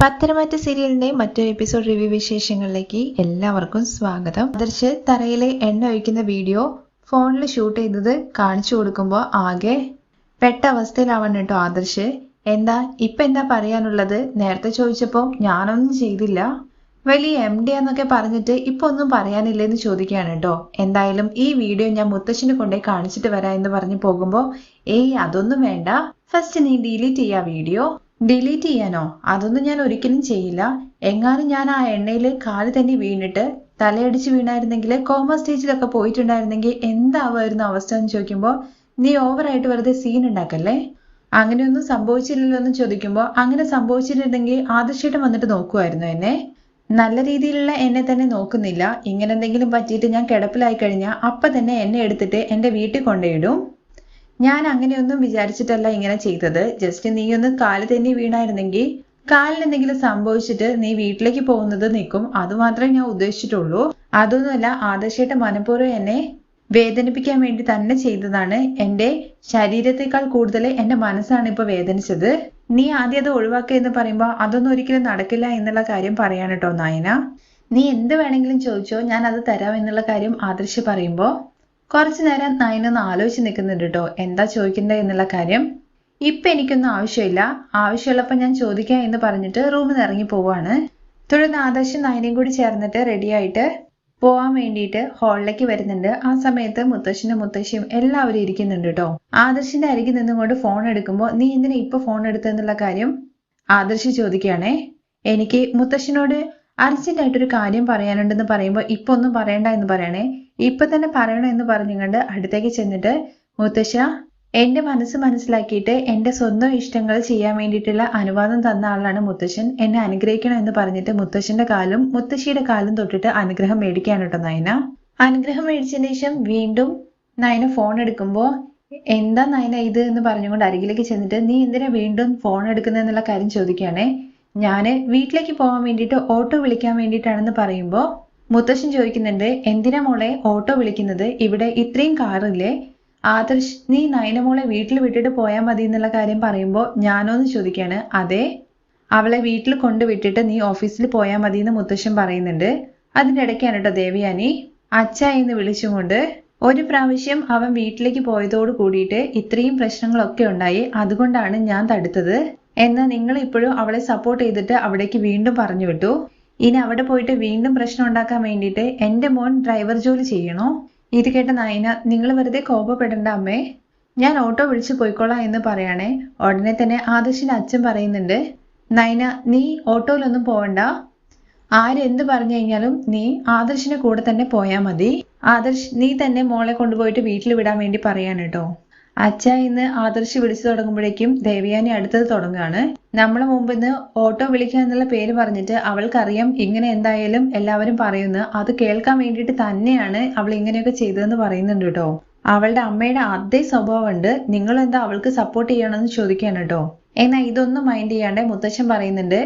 പത്തനംതിട്ട സീരിയലിന്റെ മറ്റൊരു episode review വിശേഷങ്ങളിലേക്ക് എല്ലാവർക്കും സ്വാഗതം. ആദർശ് തറയിലെ എണ്ണ ഒഴിക്കുന്ന വീഡിയോ ഫോണിൽ ഷൂട്ട് ചെയ്തത് കാണിച്ചു കൊടുക്കുമ്പോൾ ആകെ പെട്ട അവസ്ഥയിലാവണം കേട്ടോ ആദർശ്. എന്താ ഇപ്പൊ എന്താ പറയാനുള്ളത്? നേരത്തെ ചോദിച്ചപ്പോൾ ഞാനൊന്നും ചെയ്തില്ല. വലിയ എം ഡി എന്നൊക്കെ പറഞ്ഞിട്ട് ഇപ്പൊ ഒന്നും പറയാനില്ലെന്ന് ചോദിക്കുകയാണ് കേട്ടോ. എന്തായാലും ഈ വീഡിയോ ഞാൻ മുത്തശ്ശിനെ കൊണ്ടേ കാണിച്ചിട്ട് വരാം എന്ന് പറഞ്ഞു പോകുമ്പോൾ ഏയ് അതൊന്നും വേണ്ട. ഫസ്റ്റ് നീ ഡിലീറ്റ് ചെയ്യാ വീഡിയോ. ഡിലീറ്റ് ചെയ്യാനോ? അതൊന്നും ഞാൻ ഒരിക്കലും ചെയ്യില്ല. എങ്ങാനും ഞാൻ ആ എണ്ണയിൽ കാൽ തന്നെ വീണിട്ട് തലയടിച്ച് വീണായിരുന്നെങ്കിൽ കോമ സ്റ്റേജിലൊക്കെ പോയിട്ടുണ്ടായിരുന്നെങ്കിൽ എന്താവായിരുന്നു അവസ്ഥ എന്ന് ചോദിക്കുമ്പോൾ നീ ഓവറായിട്ട് വെറുതെ സീൻ ഉണ്ടാക്കല്ലേ? അങ്ങനെയൊന്നും സംഭവിച്ചില്ലല്ലോ എന്ന് ചോദിക്കുമ്പോൾ അങ്ങനെ സംഭവിച്ചിട്ടുണ്ടെങ്കിൽ ആദർശേട്ടൻ വന്നിട്ട് നോക്കുമായിരുന്നു എന്നെ. നല്ല രീതിയിലുള്ള എന്നെ തന്നെ നോക്കുന്നില്ല. ഇങ്ങനെ എന്തെങ്കിലും പറ്റിയിട്ട് ഞാൻ കിടപ്പിലായി കഴിഞ്ഞാൽ അപ്പം തന്നെ എന്നെ എടുത്തിട്ട് എന്റെ വീട്ടിൽ കൊണ്ടുപോയിടും. ഞാൻ അങ്ങനെയൊന്നും വിചാരിച്ചിട്ടല്ല ഇങ്ങനെ ചെയ്തത്. ജസ്റ്റ് നീ ഒന്ന് കാൽ തന്നെ വീണായിരുന്നെങ്കിൽ കാലിന് എന്തെങ്കിലും സംഭവിച്ചിട്ട് നീ വീട്ടിലേക്ക് പോകുന്നത് നിൽക്കും അതുമാത്രമേ ഞാൻ ഉദ്ദേശിച്ചിട്ടുള്ളൂ. അതൊന്നുമല്ല ആദർശയുടെ മനഃപൂർവം എന്നെ വേദനിപ്പിക്കാൻ വേണ്ടി തന്നെ ചെയ്തതാണ്. എന്റെ ശരീരത്തെക്കാൾ കൂടുതൽ എന്റെ മനസ്സാണ് ഇപ്പൊ വേദനിച്ചത്. നീ ആദ്യം അത് ഒഴിവാക്കുക എന്ന് പറയുമ്പോൾ അതൊന്നും ഒരിക്കലും നടക്കില്ല എന്നുള്ള കാര്യം പറയാൻ കേട്ടോ നായന. നീ എന്ത് വേണമെങ്കിലും ചോദിച്ചോ ഞാൻ അത് തരാം എന്നുള്ള കാര്യം ആദർശ് പറയുമ്പോൾ. കുറച്ചു നേരം നയനൊന്ന് ആലോചിച്ച് നിൽക്കുന്നുണ്ട് കേട്ടോ എന്താ ചോദിക്കണ്ടേ എന്നുള്ള കാര്യം? ഇപ്പൊ എനിക്കൊന്നും ആവശ്യമില്ല. ആവശ്യമുള്ളപ്പോൾ ഞാൻ ചോദിക്കാം എന്ന് പറഞ്ഞിട്ട് റൂമിൽ നിന്ന് ഇറങ്ങി പോവാണ്. തുടർന്ന് ആദർശം നയനയും കൂടി ചേർന്നിട്ട് റെഡിയായിട്ട് പോവാൻ വേണ്ടിയിട്ട് ഹാളിലേക്ക് വരുന്നുണ്ട്. ആ സമയത്ത് മുത്തശ്ശനും മുത്തശ്ശിയും എല്ലാവരും ഇരിക്കുന്നുണ്ട് കേട്ടോ ആദർശിന്റെ അരികിൽ നിന്നുകൊണ്ട് ഫോൺ എടുക്കുമ്പോൾ നീ എന്തിനാ ഇപ്പൊ ഫോൺ എടുത്തെന്നുള്ള കാര്യം? ആദർശ് ചോദിക്കുകയാണേ. എനിക്ക് മുത്തശ്ശനോട് അർജന്റ് ആയിട്ടൊരു കാര്യം പറയാനുണ്ടെന്ന് പറയുമ്പോൾ ഇപ്പൊ ഒന്നും പറയണ്ട എന്ന് പറയണേ. ഇപ്പൊ തന്നെ പറയണം എന്ന് പറഞ്ഞുകൊണ്ട് അടുത്തേക്ക് ചെന്നിട്ട് മുത്തശ്ശ എന്റെ മനസ്സ് മനസ്സിലാക്കിയിട്ട് എന്റെ സ്വന്തം ഇഷ്ടങ്ങൾ ചെയ്യാൻ വേണ്ടിയിട്ടുള്ള അനുവാദം തന്ന ആളാണ് മുത്തശ്ശൻ. എന്നെ അനുഗ്രഹിക്കണം എന്ന് പറഞ്ഞിട്ട് മുത്തശ്ശന്റെ കാലും മുത്തശ്ശിയുടെ കാലും തൊട്ടിട്ട് അനുഗ്രഹം മേടിക്കാൻ കേട്ടോ നയന. അനുഗ്രഹം മേടിച്ചതിന് ശേഷം വീണ്ടും നയന ഫോൺ എടുക്കുമ്പോൾ എന്താ നയന ഇത്? എന്ന് പറഞ്ഞുകൊണ്ട് അരികിലേക്ക് ചെന്നിട്ട് നീ എന്തിനാ വീണ്ടും ഫോൺ എടുക്കുന്നതെന്നുള്ള കാര്യം ചോദിക്കുകയാണേ? ഞാൻ വീട്ടിലേക്ക് പോകാൻ വേണ്ടിയിട്ട് ഓട്ടോ വിളിക്കാൻ വേണ്ടിയിട്ടാണെന്ന് പറയുമ്പോൾ മുത്തശ്ശൻ ചോദിക്കുന്നുണ്ട് എന്തിനാ മോളെ ഓട്ടോ വിളിക്കുന്നത്? ഇവിടെ ഇത്രയും കാറില്ലേ? ആദർശ് നീ നയനമോളെ വീട്ടിൽ വിട്ടിട്ട് പോയാൽ മതി എന്നുള്ള കാര്യം പറയുമ്പോൾ ഞാനോന്ന് ചോദിക്കുകയാണ് അതെ? അവളെ വീട്ടിൽ കൊണ്ടുവിട്ടിട്ട് നീ ഓഫീസിൽ പോയാൽ മതി എന്ന് മുത്തശ്ശൻ പറയുന്നുണ്ട്. അതിന്റെ ഇടയ്ക്കാണ് കേട്ടോ ദേവിയാനി. അച്ഛ എന്ന് വിളിച്ചുകൊണ്ട് ഒരു പ്രാവശ്യം അവൻ വീട്ടിലേക്ക് പോയതോട് കൂടിയിട്ട് ഇത്രയും പ്രശ്നങ്ങളൊക്കെ ഉണ്ടായി അതുകൊണ്ടാണ് ഞാൻ തടുത്തത്. എന്നാൽ നിങ്ങൾ ഇപ്പോഴും അവളെ സപ്പോർട്ട് ചെയ്തിട്ട് അവിടേക്ക് വീണ്ടും പറഞ്ഞു വിട്ടു. ഇനി അവിടെ പോയിട്ട് വീണ്ടും പ്രശ്നം ഉണ്ടാക്കാൻ വേണ്ടിയിട്ട് എന്റെ മോൻ ഡ്രൈവർ ജോലി ചെയ്യണോ? ഇത് കേട്ട നയന നിങ്ങൾ വെറുതെ കോപപ്പെടേണ്ട അമ്മേ. ഞാൻ ഓട്ടോ വിളിച്ചു പോയിക്കോളാം എന്ന് പറയണേ. ഉടനെ തന്നെ ആദർശിന്റെ അച്ഛൻ പറയുന്നുണ്ട് നയന നീ ഓട്ടോയിലൊന്നും പോവണ്ട. ആരെന്ത് പറഞ്ഞു കഴിഞ്ഞാലും നീ ആദർശിന്റെ കൂടെ തന്നെ പോയാൽ മതി. ആദർശ് നീ തന്നെ മോളെ കൊണ്ടുപോയിട്ട് വീട്ടിൽ വിടാൻ വേണ്ടി പറയാണ് കേട്ടോ അച്ഛ ഇന്ന് ആദർശ് വിളിച്ചു തുടങ്ങുമ്പോഴേക്കും ദേവയാനി അടുത്തത് തുടങ്ങുകയാണ്. നമ്മളെ മുമ്പ് ഇന്ന് ഓട്ടോ വിളിക്കുക എന്നുള്ള പേര് പറഞ്ഞിട്ട് അവൾക്കറിയാം ഇങ്ങനെ എന്തായാലും എല്ലാവരും പറയുന്നു. അത് കേൾക്കാൻ വേണ്ടിയിട്ട് തന്നെയാണ് അവൾ ഇങ്ങനെയൊക്കെ ചെയ്തതെന്ന് പറയുന്നുണ്ട് കേട്ടോ. അവളുടെ അമ്മയുടെ അതേ സ്വഭാവമുണ്ട്. നിങ്ങൾ എന്താ അവൾക്ക് സപ്പോർട്ട് ചെയ്യണമെന്ന് ചോദിക്കാണ് കേട്ടോ. എന്നാൽ ഇതൊന്നും മൈൻഡ് ചെയ്യാണ്ട് മുത്തച്ഛൻ പറയുന്നുണ്ട്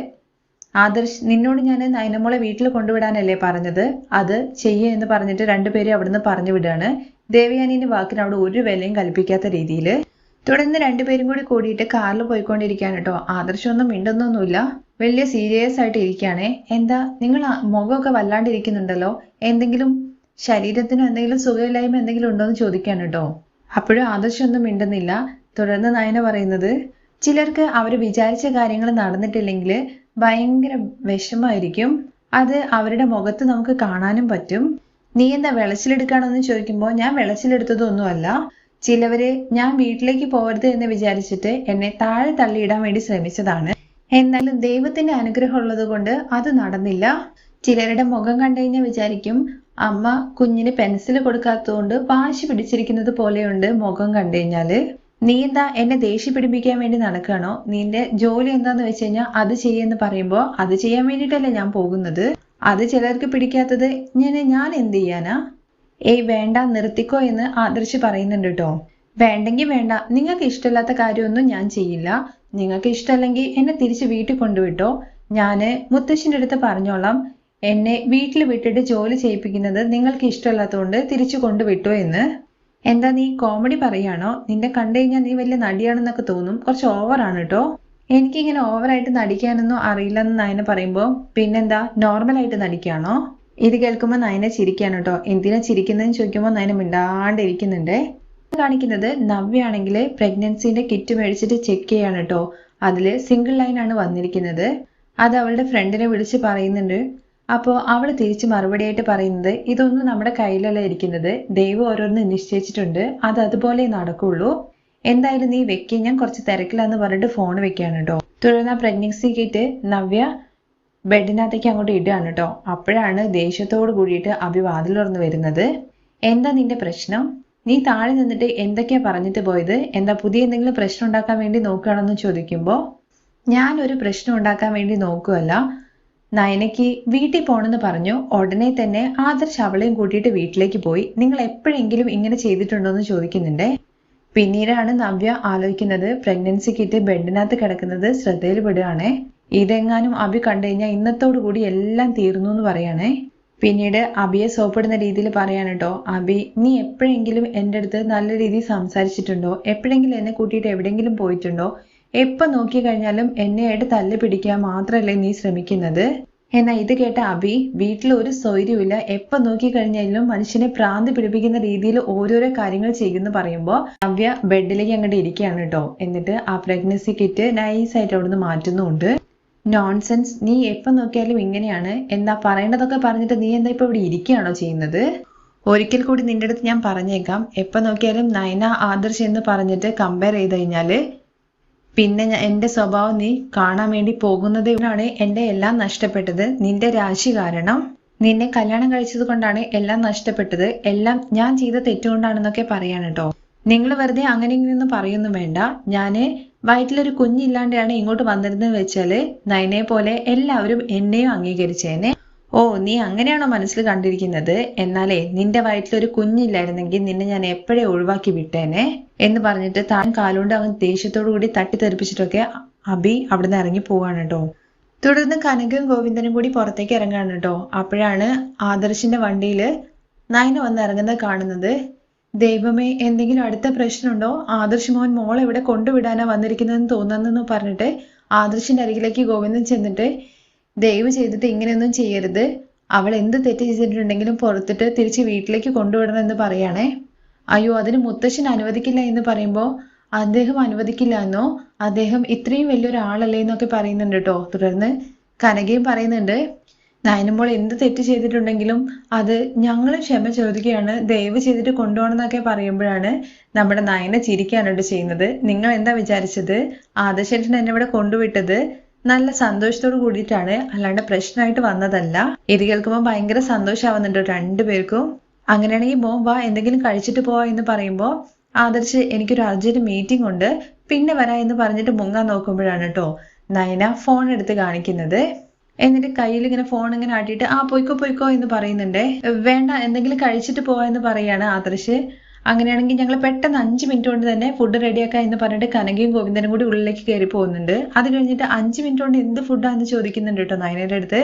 ആദർശ് നിന്നോട് ഞാൻ നയനമോളെ വീട്ടിൽ കൊണ്ടുവിടാനല്ലേ പറഞ്ഞത്? അത് ചെയ്യേ എന്ന് പറഞ്ഞിട്ട് രണ്ടുപേരും അവിടുന്ന് പറഞ്ഞു വിടുകയാണ്. ദേവയാനിന്റെ വാക്കിന് അവിടെ ഒരു വിലയും കൽപ്പിക്കാത്ത രീതിയിൽ തുടർന്ന് രണ്ടുപേരും കൂടി കൂടിയിട്ട് കാറിൽ പോയിക്കൊണ്ടിരിക്കുകയാണ് കേട്ടോ. ആദർശമൊന്നും മിണ്ടുന്നൊന്നുമില്ല. വലിയ സീരിയസ് ആയിട്ട് ഇരിക്കുകയാണേ. എന്താ നിങ്ങൾ മുഖമൊക്കെ വല്ലാണ്ടിരിക്കുന്നുണ്ടല്ലോ? എന്തെങ്കിലും ശരീരത്തിന് എന്തെങ്കിലും സുഖമില്ലായ്മ എന്തെങ്കിലും ഉണ്ടോ എന്ന് ചോദിക്കാണ് കേട്ടോ. അപ്പോഴും ആദർശമൊന്നും മിണ്ടുന്നില്ല. തുടർന്ന് നയന പറയുന്നത് ചിലർക്ക് അവർ വിചാരിച്ച കാര്യങ്ങൾ നടന്നിട്ടില്ലെങ്കിൽ ഭയങ്കര വിഷമായിരിക്കും അത് അവരുടെ മുഖത്ത് നമുക്ക് കാണാനും പറ്റും. നീ എന്താ വിളച്ചിലെടുക്കാണെന്ന് ചോദിക്കുമ്പോൾ ഞാൻ വിളച്ചിലെടുത്തതൊന്നുമല്ല. ചിലവരെ ഞാൻ വീട്ടിലേക്ക് പോകരുത് എന്ന് വിചാരിച്ചിട്ട് എന്നെ താഴെ തള്ളിയിടാൻ വേണ്ടി ശ്രമിച്ചതാണ്. എന്നാലും ദൈവത്തിന്റെ അനുഗ്രഹം ഉള്ളത് കൊണ്ട് അത് നടന്നില്ല. ചിലരുടെ മുഖം കണ്ടു കഴിഞ്ഞാൽ വിചാരിക്കും അമ്മ കുഞ്ഞിന് പെൻസിൽ കൊടുക്കാത്തതുകൊണ്ട് വാശി പിടിച്ചിരിക്കുന്നത് പോലെയുണ്ട് മുഖം കണ്ടു കഴിഞ്ഞാൽ. നീ എന്താ എന്നെ ദേഷ്യ പിടിപ്പിക്കാൻ വേണ്ടി നടക്കുകയാണോ? നിന്റെ ജോലി എന്താന്ന് വെച്ച് കഴിഞ്ഞാൽ അത് ചെയ്യുമെന്ന് പറയുമ്പോൾ അത് ചെയ്യാൻ വേണ്ടിയിട്ടല്ലേ ഞാൻ പോകുന്നത്? അത് ചിലർക്ക് പിടിക്കാത്തത് ഞാൻ ഞാൻ എന്ത് ചെയ്യാനാ? ഏയ് വേണ്ട നിർത്തിക്കോ എന്ന് ആദർശ് പറയുന്നുണ്ട് കേട്ടോ. വേണ്ടെങ്കിൽ വേണ്ട നിങ്ങൾക്ക് ഇഷ്ടമില്ലാത്ത കാര്യമൊന്നും ഞാൻ ചെയ്യില്ല. നിങ്ങൾക്ക് ഇഷ്ടമല്ലെങ്കിൽ എന്നെ തിരിച്ച് വീട്ടിൽ കൊണ്ടുവിട്ടോ. ഞാൻ മുത്തശ്ശിന്റെ അടുത്ത് പറഞ്ഞോളാം. എന്നെ വീട്ടിൽ വിട്ടിട്ട് ജോലി ചെയ്യിപ്പിക്കുന്നത് നിങ്ങൾക്ക് ഇഷ്ടമില്ലാത്തതുകൊണ്ട് തിരിച്ചു കൊണ്ടുവിട്ടോ എന്ന്. എന്താ നീ കോമഡി പറയാണോ? നിന്നെ കണ്ടു കഴിഞ്ഞാൽ നീ വലിയ നടിയാണെന്നൊക്കെ തോന്നും. കുറച്ച് ഓവറാണ് കേട്ടോ. എനിക്കിങ്ങനെ ഓവറായിട്ട് നടിക്കാനൊന്നും അറിയില്ലെന്ന് നയന പറയുമ്പോൾ പിന്നെന്താ? നോർമലായിട്ട് നടിക്കുകയാണോ ഇത് കേൾക്കുമ്പോൾ നയന ചിരിക്കാണ് കേട്ടോ. എന്തിനാ ചിരിക്കുന്നതെന്ന് ചോദിക്കുമ്പോൾ നയന മിണ്ടാണ്ടിരിക്കുന്നുണ്ട്. കാണിക്കുന്നത് നവ്യാണെങ്കിൽ പ്രഗ്നൻസിന്റെ കിറ്റ് മേടിച്ചിട്ട് ചെക്ക് ചെയ്യാണ് കേട്ടോ. അതിൽ സിംഗിൾ ലൈൻ ആണ് വന്നിരിക്കുന്നത്. അത് അവളുടെ ഫ്രണ്ടിനെ വിളിച്ച് പറയുന്നുണ്ട്. അപ്പോൾ അവൾ തിരിച്ച് മറുപടിയായിട്ട് പറയുന്നത് ഇതൊന്നും നമ്മുടെ കയ്യിലല്ല ഇരിക്കുന്നത്. ദൈവം ഓരോന്ന് നിശ്ചയിച്ചിട്ടുണ്ട്. അത് അതുപോലെ നടക്കുള്ളൂ. എന്തായാലും നീ വെക്കി. ഞാൻ കുറച്ച് തിരക്കിലാന്ന് പറഞ്ഞിട്ട് ഫോൺ വെക്കുകയാണ് കേട്ടോ തുടർന്ന് ആ പ്രഗ്നൻസി കിറ്റ് നവ്യ ബെഡിനകത്തേക്ക് അങ്ങോട്ട് ഇടുകയാണ് കേട്ടോ അപ്പോഴാണ് ദേഷ്യത്തോട് കൂടിയിട്ട് അഭി വാതിൽ വരുന്നത്. എന്താ നിന്റെ പ്രശ്നം? നീ താഴെ നിന്നിട്ട് എന്തൊക്കെയാ പറഞ്ഞിട്ട് പോയത്? എന്താ പുതിയ എന്തെങ്കിലും പ്രശ്നം ഉണ്ടാക്കാൻ വേണ്ടി നോക്കുകയാണെന്ന് ചോദിക്കുമ്പോൾ ഞാൻ ഒരു പ്രശ്നം ഉണ്ടാക്കാൻ വേണ്ടി നോക്കുകയല്ല. നയനയ്ക്ക് വീട്ടിൽ പോകണമെന്ന് പറഞ്ഞു. ഉടനെ തന്നെ ആദർശ് അവളെയും കൂട്ടിയിട്ട് വീട്ടിലേക്ക് പോയി. നിങ്ങൾ എപ്പോഴെങ്കിലും ഇങ്ങനെ ചെയ്തിട്ടുണ്ടോ എന്ന് ചോദിക്കുന്നുണ്ടേ. പിന്നീടാണ് നവ്യ ആലോചിക്കുന്നത് പ്രഗ്നൻസി കിറ്റ് ബെഡിനകത്ത് കിടക്കുന്നത് ശ്രദ്ധയിൽപ്പെടുകയാണേ. ഇതെങ്ങാനും അഭി കണ്ടു കഴിഞ്ഞാൽ ഇന്നത്തോടു കൂടി എല്ലാം തീർന്നു എന്ന് പറയണേ. പിന്നീട് അഭിയെ സോപ്പിടുന്ന രീതിയിൽ പറയാണ് കേട്ടോ അഭി നീ എപ്പോഴെങ്കിലും എന്റെ അടുത്ത് നല്ല രീതിയിൽ സംസാരിച്ചിട്ടുണ്ടോ? എപ്പോഴെങ്കിലും എന്നെ കൂട്ടിയിട്ട് എവിടെയെങ്കിലും പോയിട്ടുണ്ടോ? എപ്പോൾ നോക്കി കഴിഞ്ഞാലും എന്നെയായിട്ട് തല്ലി പിടിക്കാൻ മാത്രമല്ലേ നീ ശ്രമിക്കുന്നത്? എന്നാൽ ഇത് കേട്ട അബി വീട്ടിൽ ഒരു സ്വൈര്യമില്ല എപ്പോൾ നോക്കി കഴിഞ്ഞാലും മനുഷ്യനെ പ്രാന്ത് പിടിപ്പിക്കുന്ന രീതിയിൽ ഓരോരോ കാര്യങ്ങൾ ചെയ്യുന്നു പറയുമ്പോൾ നവ്യ ബെഡിലേക്ക് അങ്ങോട്ട് ഇരിക്കുകയാണ് കേട്ടോ. എന്നിട്ട് ആ പ്രഗ്നൻസി കിറ്റ് നൈസായിട്ട് അവിടുന്ന് മാറ്റുന്നുണ്ട്. നോൺസെൻസ് നീ എപ്പോൾ നോക്കിയാലും ഇങ്ങനെയാണ്. എന്താ പറയേണ്ടതൊക്കെ പറഞ്ഞിട്ട് നീ എന്താ ഇപ്പൊ ഇവിടെ ഇരിക്കുകയാണോ ചെയ്യുന്നത്? ഒരിക്കൽ കൂടി നിന്റെ അടുത്ത് ഞാൻ പറഞ്ഞേക്കാം. എപ്പോൾ നോക്കിയാലും നയന ആദർശ് എന്ന് പറഞ്ഞിട്ട് കമ്പയർ ചെയ്ത് കഴിഞ്ഞാൽ പിന്നെ എന്റെ സ്വഭാവം നീ കാണാൻ വേണ്ടി പോകുന്നതിനാണ് എന്റെ എല്ലാം നഷ്ടപ്പെട്ടത്. നിന്റെ രാശി കാരണം. നിന്നെ കല്യാണം കഴിച്ചത് കൊണ്ടാണ് എല്ലാം നഷ്ടപ്പെട്ടത്. എല്ലാം ഞാൻ ചെയ്ത തെറ്റുകൊണ്ടാണെന്നൊക്കെ പറയാണ് കേട്ടോ നിങ്ങൾ വെറുതെ അങ്ങനെ ഇങ്ങനെയൊന്നും പറയൊന്നും വേണ്ട. ഞാൻ വയറ്റിലൊരു കുഞ്ഞില്ലാണ്ടാണ് ഇങ്ങോട്ട് വന്നിരുന്നത് വെച്ചാൽ നയനെ പോലെ എല്ലാവരും എന്നെയും അംഗീകരിച്ചേനെ. ഓ നീ അങ്ങനെയാണോ മനസ്സിൽ കണ്ടിരിക്കുന്നത്? എന്നാലേ നിന്റെ വയറ്റിലൊരു കുഞ്ഞില്ലായിരുന്നെങ്കിൽ നിന്നെ ഞാൻ എപ്പോഴേ ഒഴിവാക്കി വിട്ടേനെ? എന്ന് പറഞ്ഞിട്ട് താൻ കാലുകൊണ്ട് അവൻ ദേഷ്യത്തോടു കൂടി തട്ടിത്തെറിപ്പിച്ചിട്ടൊക്കെ അബി അവിടുന്ന് ഇറങ്ങി പോവാണ് കേട്ടോ. തുടർന്ന് കനകയും ഗോവിന്ദനും കൂടി പുറത്തേക്ക് ഇറങ്ങാണ് കേട്ടോ. അപ്പോഴാണ് ആദർശിന്റെ വണ്ടിയിൽ നയന വന്ന് ഇറങ്ങുന്നത് കാണുന്നത്. ദൈവമേ എന്തെങ്കിലും അടുത്ത പ്രശ്നമുണ്ടോ? ആദർശ് മോൻ മോൾ ഇവിടെ കൊണ്ടുവിടാനാ വന്നിരിക്കുന്നതെന്ന് തോന്നുന്നെന്ന് പറഞ്ഞിട്ട് ആദർശിന്റെ അരികിലേക്ക് ഗോവിന്ദൻ ചെന്നിട്ട് ദയവ് ചെയ്തിട്ട് ഇങ്ങനെയൊന്നും ചെയ്യരുത്. അവൾ എന്ത് തെറ്റ് ചെയ്തിട്ടുണ്ടെങ്കിലും പുറത്തിട്ട് തിരിച്ച് വീട്ടിലേക്ക് കൊണ്ടുവിടണം എന്ന് പറയാണേ. അയ്യോ അതിന് മുത്തശ്ശൻ അനുവദിക്കില്ല എന്ന് പറയുമ്പോൾ അദ്ദേഹം അനുവദിക്കില്ല എന്നോ അദ്ദേഹം ഇത്രയും വലിയൊരാളല്ലേ എന്നൊക്കെ പറയുന്നുണ്ട് കേട്ടോ തുടർന്ന് കനകയും പറയുന്നുണ്ട് നയനുമ്പോൾ എന്ത് തെറ്റ് ചെയ്തിട്ടുണ്ടെങ്കിലും അത് ഞങ്ങൾ ക്ഷമ ചോദിക്കുകയാണ്. ദയവ് ചെയ്തിട്ട് കൊണ്ടുപോകണം എന്നൊക്കെ പറയുമ്പോഴാണ് നമ്മുടെ നയനെ ചിരിക്കാനായിട്ട് ചെയ്യുന്നത്. നിങ്ങൾ എന്താ വിചാരിച്ചത്? ആദർശേട്ടൻ എന്നെ ഇവിടെ കൊണ്ടുവിട്ടത് നല്ല സന്തോഷത്തോട് കൂടിയിട്ടാണ്. അല്ലാണ്ട് പ്രശ്നമായിട്ട് വന്നതല്ല. ഇത് കേൾക്കുമ്പോൾ ഭയങ്കര സന്തോഷമാവുന്നുണ്ട് രണ്ടുപേർക്കും. അങ്ങനെയാണെങ്കിൽ മോൻ വാ എന്തെങ്കിലും കഴിച്ചിട്ട് പോവാ എന്ന് പറയുമ്പോൾ ആദർശ് എനിക്കൊരു അർജന്റ് മീറ്റിംഗ് ഉണ്ട്. പിന്നെ വരാ എന്ന് പറഞ്ഞിട്ട് മുങ്ങാൻ നോക്കുമ്പോഴാണ് കേട്ടോ നയന ഫോൺ എടുത്ത് കാണിക്കുന്നത്. എന്നിട്ട് കയ്യിൽ ഇങ്ങനെ ഫോൺ ഇങ്ങനെ ആട്ടിയിട്ട് ആ പോയിക്കോ പോയിക്കോ എന്ന് പറയുന്നുണ്ട്. വേണ്ട എന്തെങ്കിലും കഴിച്ചിട്ട് പോവാ എന്ന് പറയാണ് ആദർശ്. അങ്ങനെയാണെങ്കിൽ ഞങ്ങൾ പെട്ടെന്ന് അഞ്ച് മിനിറ്റ് കൊണ്ട് തന്നെ ഫുഡ് റെഡിയാക്കാം എന്ന് പറഞ്ഞിട്ട് കനകയും ഗോവിന്ദനും കൂടി ഉള്ളിലേക്ക് കയറി പോകുന്നുണ്ട്. അത് കഴിഞ്ഞിട്ട് അഞ്ച് മിനിറ്റ് കൊണ്ട് എന്ത് ഫുഡാന്ന് ചോദിക്കുന്നുണ്ട് കേട്ടോ നയനയുടെ അടുത്ത്.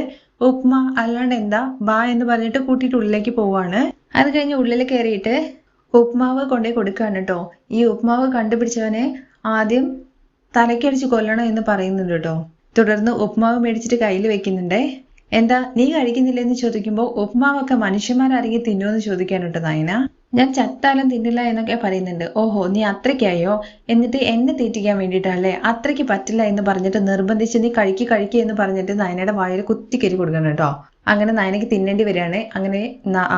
ഉപ്മ അല്ലാണ്ട് എന്താ? ബാ എന്ന് പറഞ്ഞിട്ട് കൂട്ടിയിട്ട് ഉള്ളിലേക്ക് പോവാണ്. അത് കഴിഞ്ഞ് ഉള്ളിൽ കയറിയിട്ട് ഉപ്മാവ് കൊണ്ടേ കൊടുക്കുകയാണ് കേട്ടോ ഈ ഉപ്മാവ് കണ്ടുപിടിച്ചവനെ ആദ്യം തലക്കടിച്ച് കൊല്ലണം എന്ന് പറയുന്നുണ്ട് കേട്ടോ തുടർന്ന് ഉപ്മാവ് മേടിച്ചിട്ട് കയ്യിൽ വെക്കുന്നുണ്ടേ. എന്താ നീ കഴിക്കുന്നില്ല എന്ന് ചോദിക്കുമ്പോൾ ഉപ്മാവൊക്കെ മനുഷ്യന്മാരറിയി തിന്നുമെന്ന് ചോദിക്കാൻ കേട്ടോ നയന. ഞാൻ ചത്താലും തിന്നില്ല എന്നൊക്കെ പറയുന്നുണ്ട്. ഓഹോ നീ അത്രയ്ക്കായോ? എന്നിട്ട് എന്നെ തീറ്റിക്കാൻ വേണ്ടിയിട്ടല്ലേ അത്രയ്ക്ക് പറ്റില്ല എന്ന് പറഞ്ഞിട്ട് നിർബന്ധിച്ച് നീ കഴിക്കി കഴിക്കുക എന്ന് പറഞ്ഞിട്ട് നയനയുടെ വായിൽ കുത്തിക്കരി കൊടുക്കണം കേട്ടോ അങ്ങനെ നയനയ്ക്ക് തിന്നേണ്ടി വരികയാണ്. അങ്ങനെ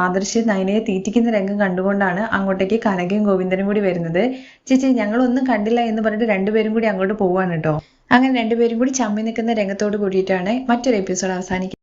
ആദർശ് നയനയെ തീറ്റിക്കുന്ന രംഗം കണ്ടുകൊണ്ടാണ് അങ്ങോട്ടേക്ക് കനകയും ഗോവിന്ദനും കൂടി വരുന്നത്. ചേച്ചി ഞങ്ങളൊന്നും കണ്ടില്ല എന്ന് പറഞ്ഞിട്ട് രണ്ടുപേരും കൂടി അങ്ങോട്ട് പോവാണ് കേട്ടോ. അങ്ങനെ രണ്ടുപേരും കൂടി ചമ്മി നിൽക്കുന്ന രംഗത്തോട് കൂടിയിട്ടാണ് മറ്റൊരു എപ്പിസോഡ് അവസാനിക്കുന്നത്.